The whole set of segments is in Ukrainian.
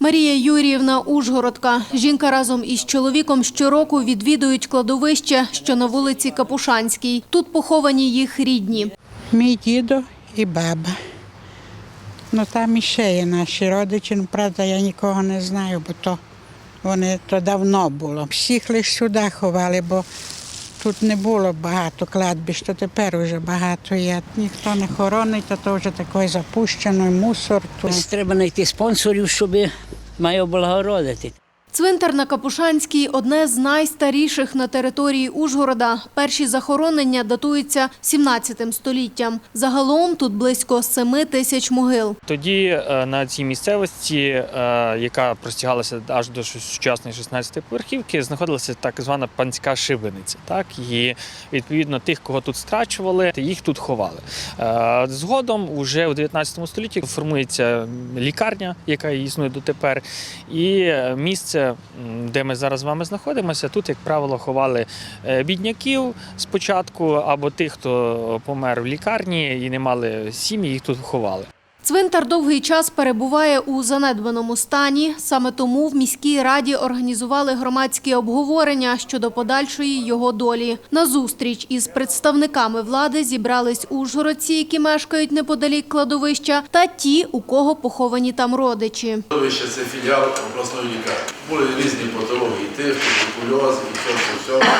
Марія Юріївна Ужгородка. Жінка разом із чоловіком щороку відвідують кладовище, що на вулиці Капушанській. Тут поховані їх рідні. Мій дідо і баба. Ну там іще є наші родичі, ну, правда, я нікого не знаю, бо то вони то давно було. Всіх лише сюди ховали, бо тут не було багато кладбищ, то тепер вже багато є. Ніхто не хоронить, а то вже такий запущений мусор. Тут. Треба знайти спонсорів, щоб має облагородити. Цвинтар на Капушанській – одне з найстаріших на території Ужгорода. Перші захоронення датуються 17 століттям. Загалом тут близько 7 тисяч могил. Тоді е, на цій місцевості, е, яка простягалася аж до сучасної 16-ї поверхівки, знаходилася так звана панська шибениця. Так і відповідно тих, кого тут страчували, їх тут ховали. Е, Згодом, уже у 19 столітті, формується лікарня, яка існує дотепер, і е, місце, де ми зараз з вами знаходимося, тут, як правило, ховали е, бідняків спочатку або тих, хто помер в лікарні і не мали сім'ї, їх тут ховали. Цвинтар довгий час перебуває у занедбаному стані. Саме тому в міській раді організували громадські обговорення щодо подальшої його долі. На зустріч із представниками влади зібрались ужгородці, які мешкають неподалік кладовища, та ті, у кого поховані там родичі. Кладовище це філіал обласної лікарні. Були різні патології, тиф, туберкульоз і все, все, все.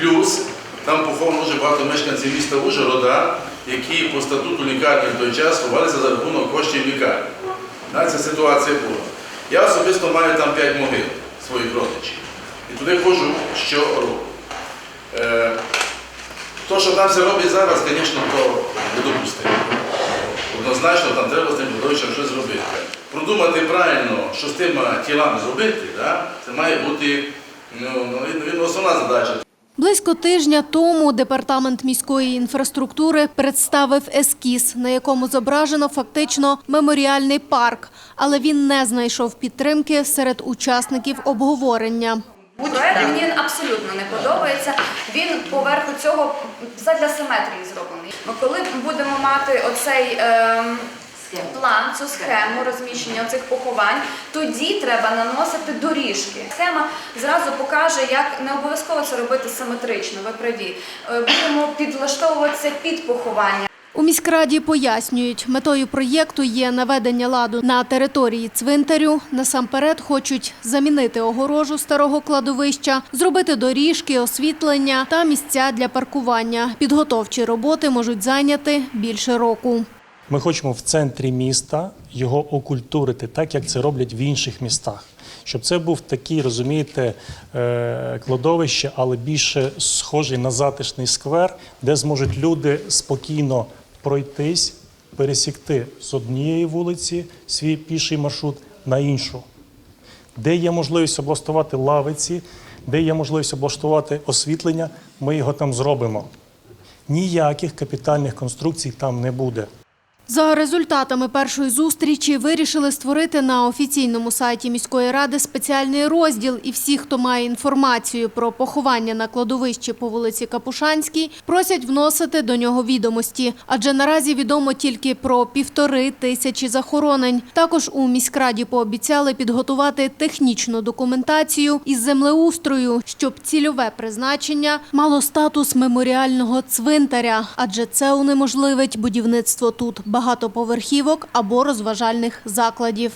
Плюс там поховано дуже багато мешканців міста Ужгорода, які по статуту лікарні в той час ховалися за рахунок коштів лікарні. Ця ситуація була. Я особисто маю там 5 могил своїх родичів. І туди ходжу щороку. Е, то, що там все роблять зараз, звісно, то недопустимо. Однозначно там треба з тим кладовищем щось зробити. Продумати правильно, що з тими тілами зробити, да? це має бути ну, ну, основна задача. Близько тижня тому департамент міської інфраструктури представив ескіз, на якому зображено фактично меморіальний парк, але він не знайшов підтримки серед учасників обговорення. Проект мені абсолютно не подобається. Він поверху цього задля симетрії зроблений. Коли будемо мати оцей ем, план, цю схему розміщення цих поховань, тоді треба наносити доріжки. Схема зразу покаже, як не обов'язково це робити симетрично. Ви праві. Е, Будемо підлаштовуватися під поховання. У міськраді пояснюють, метою проєкту є наведення ладу на території цвинтарю. Насамперед хочуть замінити огорожу старого кладовища, зробити доріжки, освітлення та місця для паркування. Підготовчі роботи можуть зайняти більше року. Ми хочемо в центрі міста його окультурити, так як це роблять в інших містах. Щоб це був такий, розумієте, е, кладовище, але більше схожий на затишний сквер, де зможуть люди спокійно пройтись, пересікти з однієї вулиці свій піший маршрут на іншу. Де є можливість облаштувати лавиці, де є можливість облаштувати освітлення, ми його там зробимо. Ніяких капітальних конструкцій там не буде. За результатами першої зустрічі вирішили створити на офіційному сайті міської ради спеціальний розділ, і всі, хто має інформацію про поховання на кладовищі по вулиці Капушанській, просять вносити до нього відомості. Адже наразі відомо тільки про півтори тисячі захоронень. Також у міськраді пообіцяли підготувати технічну документацію із землеустрою, щоб цільове призначення мало статус меморіального цвинтаря, адже це унеможливить будівництво тут багатоповерхівок або розважальних закладів.